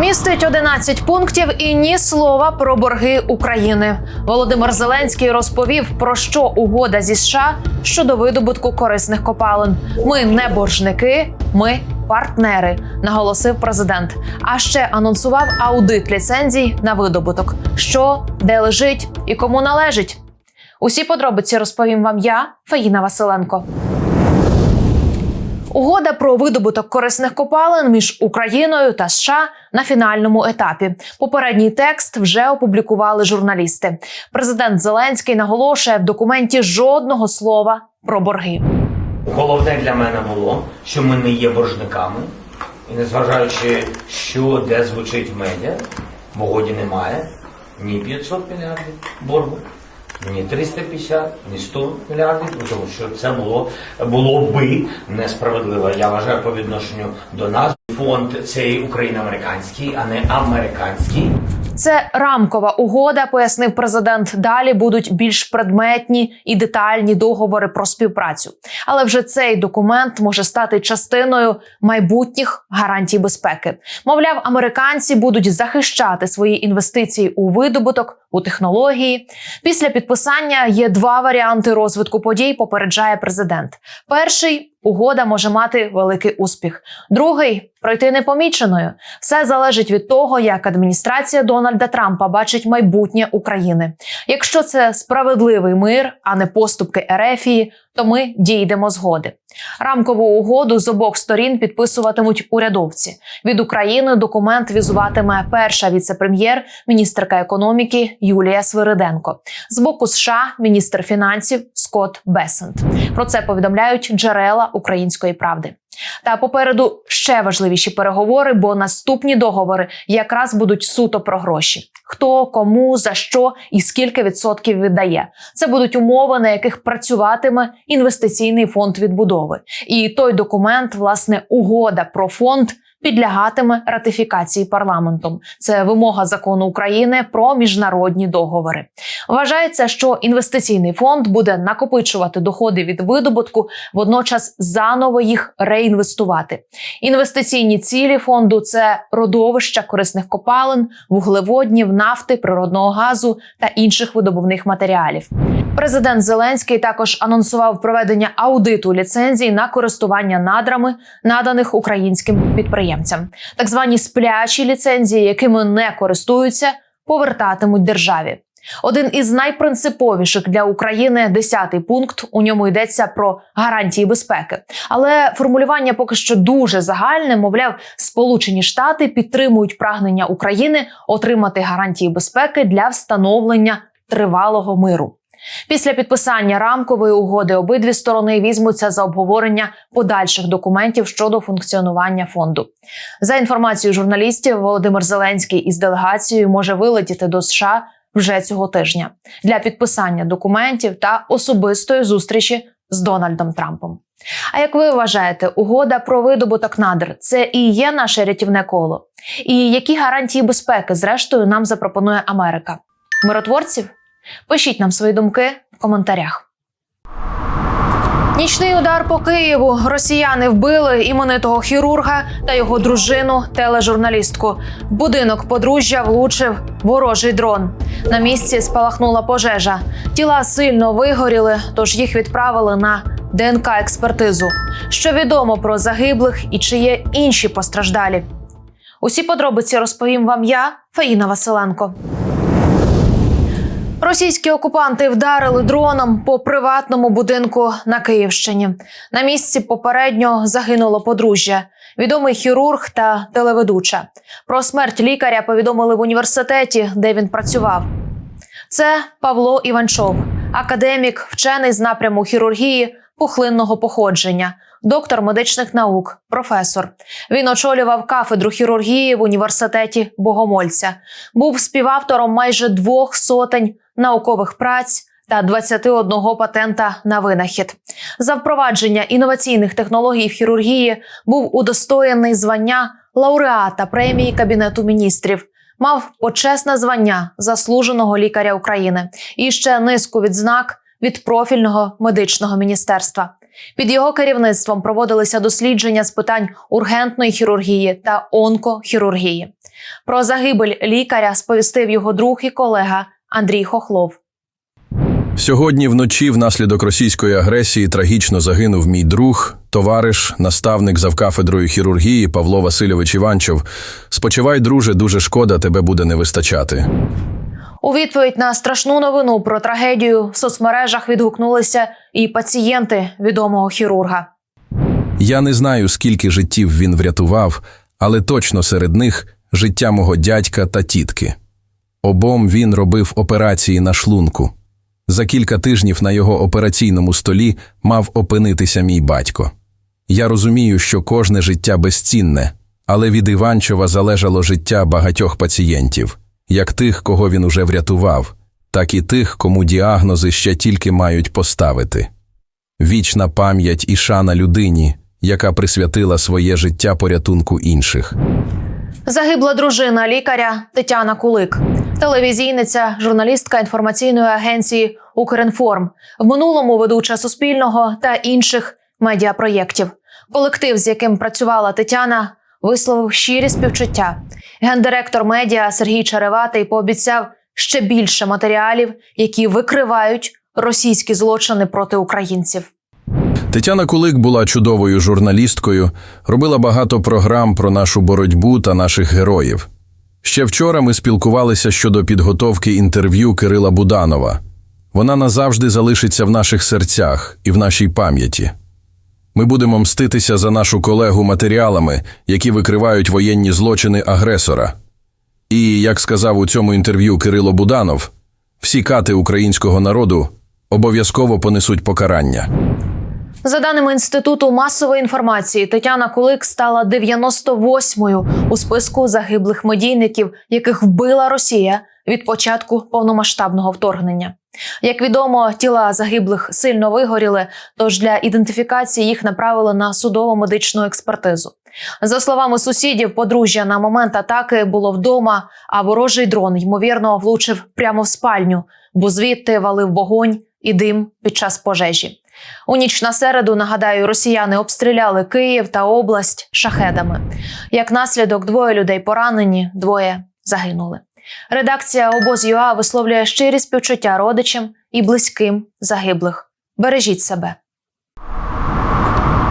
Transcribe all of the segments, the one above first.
Містить 11 пунктів і ні слова про борги України. Володимир Зеленський розповів про що угода зі США щодо видобутку корисних копалин. Ми не боржники, ми партнери, наголосив президент. А ще анонсував аудит ліцензій на видобуток, що де лежить і кому належить. Усі подробиці розповім вам я, Фаїна Василенко. Угода про видобуток корисних копалин між Україною та США на фінальному етапі. Попередній текст вже опублікували журналісти. Президент Зеленський наголошує в документі жодного слова про борги. Головне для мене було, що ми не є боржниками, і незважаючи, що де звучить в медіа, в угоді немає ні 500 мільярдів боргу, ні 350, ні 100 мільярдів, тому що це було, було би несправедливо. Я вважаю по відношенню до нас. Фонд цей україно-американський, а не американський. Це рамкова угода, пояснив президент. Далі будуть більш предметні і детальні договори про співпрацю. Але вже цей документ може стати частиною майбутніх гарантій безпеки. Мовляв, американці будуть захищати свої інвестиції у видобуток, у технології. Після підписання є два варіанти розвитку подій. Попереджає президент. Перший угода може мати великий успіх. Другий пройти непоміченою. Все залежить від того, як адміністрація Дональда Трампа бачить майбутнє України. Якщо це справедливий мир, а не поступки Ерефії, то ми дійдемо згоди. Рамкову угоду з обох сторін підписуватимуть урядовці. Від України документ візуватиме перша віце-прем'єр, міністерка економіки Юлія Свириденко. З боку США міністр фінансів Скотт Бесент. Про це повідомляють джерела української правди. Та попереду ще важливіші переговори, бо наступні договори якраз будуть суто про гроші: хто, кому, за що і скільки відсотків віддає. Це будуть умови, на яких працюватиме інвестиційний фонд відбудови. І той документ, власне, угода про фонд. Підлягатиме ратифікації парламентом. Це вимога закону України про міжнародні договори. Вважається, що інвестиційний фонд буде накопичувати доходи від видобутку, водночас заново їх реінвестувати. Інвестиційні цілі фонду це родовища корисних копалин, вуглеводнів, нафти, природного газу та інших видобувних матеріалів. Президент Зеленський також анонсував проведення аудиту ліцензій на користування надрами, наданих українським підприємцям. Так звані сплячі ліцензії, якими не користуються, повертатимуть державі. Один із найпринциповіших для України десятий пункт. У ньому йдеться про гарантії безпеки. Але формулювання поки що дуже загальне. Мовляв, Сполучені Штати підтримують прагнення України отримати гарантії безпеки для встановлення тривалого миру. Після підписання рамкової угоди обидві сторони візьмуться за обговорення подальших документів щодо функціонування фонду. За інформацією журналістів, Володимир Зеленський із делегацією може вилетіти до США вже цього тижня для підписання документів та особистої зустрічі з Дональдом Трампом. А як ви вважаєте, угода про видобуток надр це і є наше рятівне коло? І які гарантії безпеки, зрештою, нам запропонує Америка? Миротворців? Пишіть нам свої думки в коментарях. Нічний удар по Києву. Росіяни вбили іменитого хірурга та його дружину, тележурналістку. Будинок подружжя влучив ворожий дрон. На місці спалахнула пожежа. Тіла сильно вигоріли, тож їх відправили на ДНК експертизу. Що відомо про загиблих і чи є інші постраждалі? Усі подробиці розповім вам я, Фаїна Василенко. Російські окупанти вдарили дроном по приватному будинку на Київщині. На місці попередньо загинуло подружжя, відомий хірург та телеведуча. Про смерть лікаря повідомили в університеті, де він працював. Це Павло Іванчов, академік, вчений з напряму хірургії пухлинного походження, доктор медичних наук, професор. Він очолював кафедру хірургії в університеті Богомольця. Був співавтором майже двох сотень наукових праць. Та 21 патента на винахід за впровадження інноваційних технологій в хірургії був удостоєний звання лауреата премії Кабінету міністрів, мав почесне звання заслуженого лікаря України і ще низку відзнак від профільного медичного міністерства. Під його керівництвом проводилися дослідження з питань ургентної хірургії та онкохірургії. Про загибель лікаря сповістив його друг і колега Андрій Хохлов. Сьогодні вночі, внаслідок російської агресії, трагічно загинув мій друг, товариш, наставник завкафедрою хірургії Павло Васильович Іванчов. Спочивай, друже, дуже шкода, тебе буде не вистачати. У відповідь на страшну новину про трагедію в соцмережах відгукнулися і пацієнти відомого хірурга. Я не знаю, скільки життів він врятував, але точно серед них життя мого дядька та тітки. Обом він робив операції на шлунку. За кілька тижнів на його операційному столі мав опинитися мій батько. Я розумію, що кожне життя безцінне, але від Іванчова залежало життя багатьох пацієнтів, як тих, кого він уже врятував, так і тих, кому діагнози ще тільки мають поставити. Вічна пам'ять і шана людині, яка присвятила своє життя порятунку інших. Загибла дружина лікаря Тетяна Кулик, телевізійниця, журналістка інформаційної агенції Укрінформ, в минулому ведуча Суспільного та інших медіапроєктів. Колектив, з яким працювала Тетяна, висловив щирі співчуття. Гендиректор медіа Сергій Череватий пообіцяв ще більше матеріалів, які викривають російські злочини проти українців. Тетяна Кулик була чудовою журналісткою, робила багато програм про нашу боротьбу та наших героїв. Ще вчора ми спілкувалися щодо підготовки інтерв'ю Кирила Буданова. Вона назавжди залишиться в наших серцях і в нашій пам'яті. Ми будемо мститися за нашу колегу матеріалами, які викривають воєнні злочини агресора. І, як сказав у цьому інтерв'ю Кирило Буданов, всі кати українського народу обов'язково понесуть покарання. За даними інституту масової інформації, Тетяна Кулик стала 98-ю у списку загиблих медійників, яких вбила Росія від початку повномасштабного вторгнення. Як відомо, тіла загиблих сильно вигоріли, тож для ідентифікації їх направили на судово-медичну експертизу. За словами сусідів, подружжя на момент атаки було вдома, а ворожий дрон ймовірно влучив прямо в спальню, бо звідти валив вогонь і дим під час пожежі. У ніч на середу, нагадаю, росіяни обстріляли Київ та область шахедами. Як наслідок, двоє людей поранені, двоє загинули. Редакція обоз.ЮА висловлює щирі співчуття родичам і близьким загиблих. Бережіть себе.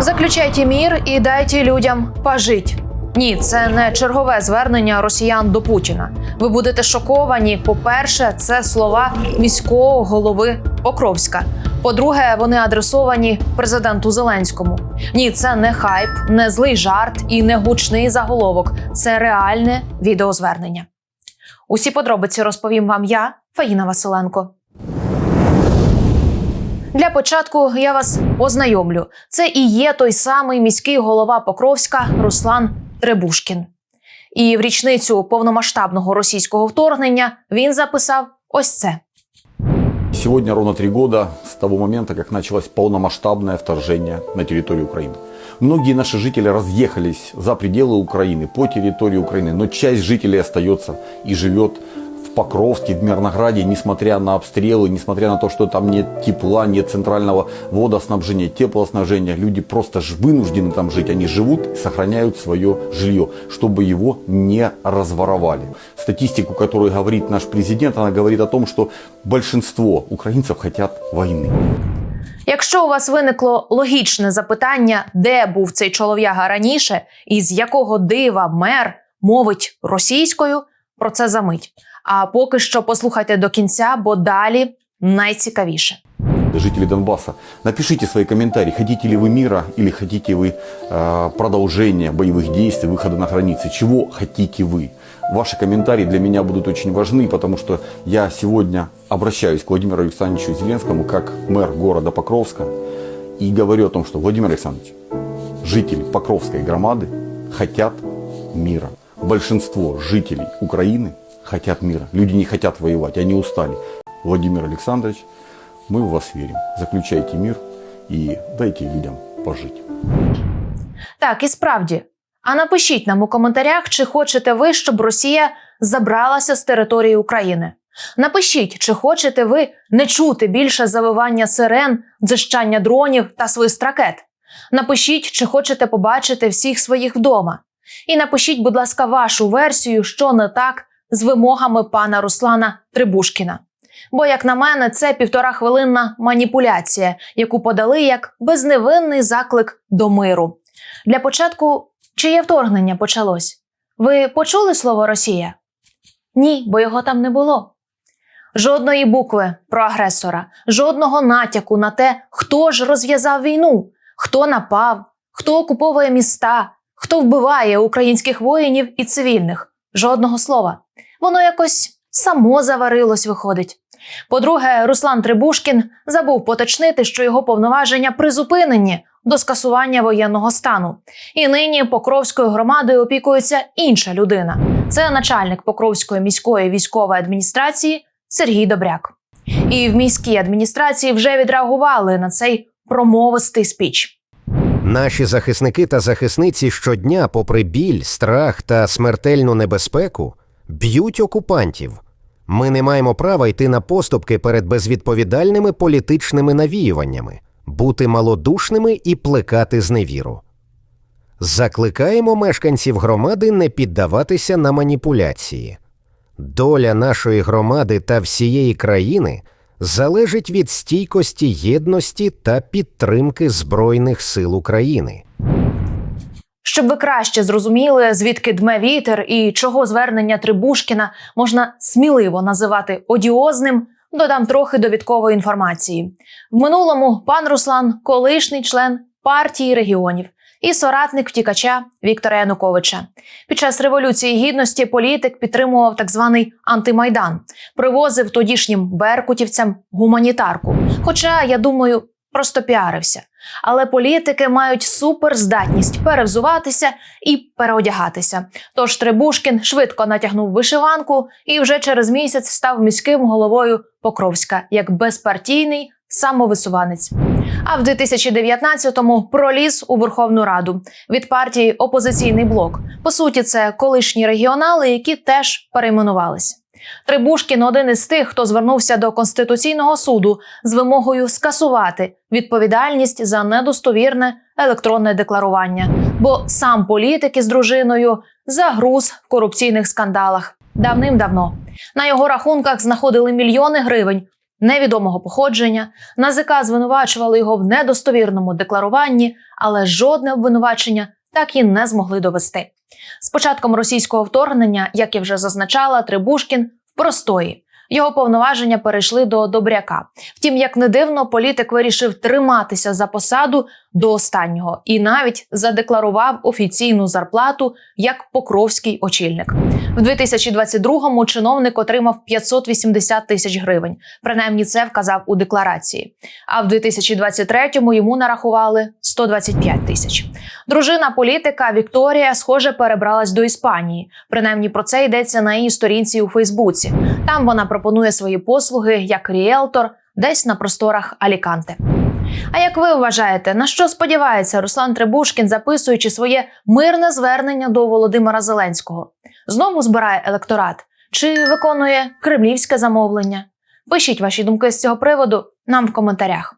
Заключайте мір і дайте людям пожить. Ні, це не чергове звернення росіян до Путіна. Ви будете шоковані. По-перше, це слова міського голови Покровська. По-друге, вони адресовані президенту Зеленському. Ні, це не хайп, не злий жарт і не гучний заголовок. Це реальне відеозвернення. Усі подробиці розповім вам я, Фаїна Василенко. Для початку я вас познайомлю. Це і є той самий міський голова Покровська Руслан Требушкін. І в річницю повномасштабного російського вторгнення він записав ось це. Сегодня ровно три года с того момента, как началось полномасштабное вторжение на территорию Украины. Многие наши жители разъехались за пределы Украины, по территории Украины, но часть жителей остается и живет в Покровске, в Мирнограде, несмотря на обстрелы, несмотря на то, что там нет тепла, нет центрального водоснабжения, теплоснабжения. Люди просто ж вынуждены там жить. Они живут и сохраняют свое жилье, чтобы его не разворовали. Статистику, которую говорит наш президент, она говорит о том, что большинство украинцев хотят войны. Якщо у вас виникло логічне запитання, де був цей чолов'яга раніше, і з якого дива мер мовить російською, про це за мить. А поки що послухайте до кінця, бо далі найцікавіше. Жители Донбасса, напишите свои комментарии, хотите ли вы мира или хотите вы э, продолжения боевых действий, выхода на границы, чего хотите вы. Ваши комментарии для меня будут очень важны, потому что я сегодня обращаюсь к Владимиру Александровичу Зеленскому как мэр города Покровска и говорю о том, что Владимир Александрович, жители Покровской громады хотят мира. Большинство жителей Украины хотят мира. Люди не хотят воевать, они устали. Владимир Александрович, мы в вас верим. Заключайте мир и дайте людям пожить. Так, і справді. А напишіть нам у коментарях, чи хочете ви, щоб Росія забралася з території України. Напишіть, чи хочете ви не чути більше завивання сирен, дзищання дронів та свист ракет. Напишіть, чи хочете побачити всіх своїх вдома. І напишіть, будь ласка, вашу версію, що не так з вимогами пана Руслана Трибушкіна. Бо, як на мене, це півторахвилинна маніпуляція, яку подали як безневинний заклик до миру. Для початку, чиє вторгнення почалось? Ви почули слово Росія? Ні, бо його там не було. Жодної букви про агресора, жодного натяку на те, хто ж розв'язав війну, хто напав, хто окуповує міста, хто вбиває українських воїнів і цивільних. Жодного слова. Воно якось само заварилось, виходить. По-друге, Руслан Трибушкін забув поточнити, що його повноваження призупинені до скасування воєнного стану. І нині Покровською громадою опікується інша людина. Це начальник Покровської міської військової адміністрації Сергій Добряк. І в міській адміністрації вже відреагували на цей промовистий спіч. Наші захисники та захисниці щодня, попри біль, страх та смертельну небезпеку, б'ють окупантів. Ми не маємо права йти на поступки перед безвідповідальними політичними навіюваннями, бути малодушними і плекати зневіру. Закликаємо мешканців громади не піддаватися на маніпуляції. Доля нашої громади та всієї країни залежить від стійкості єдності та підтримки Збройних сил України. Щоб ви краще зрозуміли, звідки дме вітер і чого звернення Трибушкіна можна сміливо називати одіозним, додам трохи довідкової інформації. В минулому пан Руслан колишній член партії регіонів і соратник втікача Віктора Януковича. Під час революції гідності політик підтримував так званий антимайдан, привозив тодішнім беркутівцям гуманітарку. Хоча, я думаю, просто піарився. Але політики мають суперздатність перевзуватися і переодягатися. Тож Трибушкін швидко натягнув вишиванку і вже через місяць став міським головою Покровська як безпартійний самовисуванець. А в 2019-му проліз у Верховну Раду від партії Опозиційний блок. По суті, це колишні регіонали, які теж перейменувались. Трибушкін один із тих, хто звернувся до конституційного суду з вимогою скасувати відповідальність за недостовірне електронне декларування, бо сам політик із дружиною загруз в корупційних скандалах давним-давно. На його рахунках знаходили мільйони гривень невідомого походження. НАЗК звинувачували його в недостовірному декларуванні, але жодне обвинувачення так і не змогли довести. З початком російського вторгнення, як я вже зазначала, Трибушкін в простої. Його повноваження перейшли до Добряка. Втім, як не дивно, політик вирішив триматися за посаду до останнього і навіть задекларував офіційну зарплату як покровський очільник. В 2022-му чиновник отримав 580 тисяч гривень. Принаймні, це вказав у декларації. А в 2023-му йому нарахували 125 тисяч. Дружина політика Вікторія, схоже, перебралась до Іспанії. Принаймні про це йдеться на її сторінці у Фейсбуці. Там вона пропонує свої послуги як ріелтор десь на просторах Аліканте. А як ви вважаєте, на що сподівається Руслан Требушкін, записуючи своє мирне звернення до Володимира Зеленського? Знову збирає електорат чи виконує кремлівське замовлення? Пишіть ваші думки з цього приводу нам в коментарях.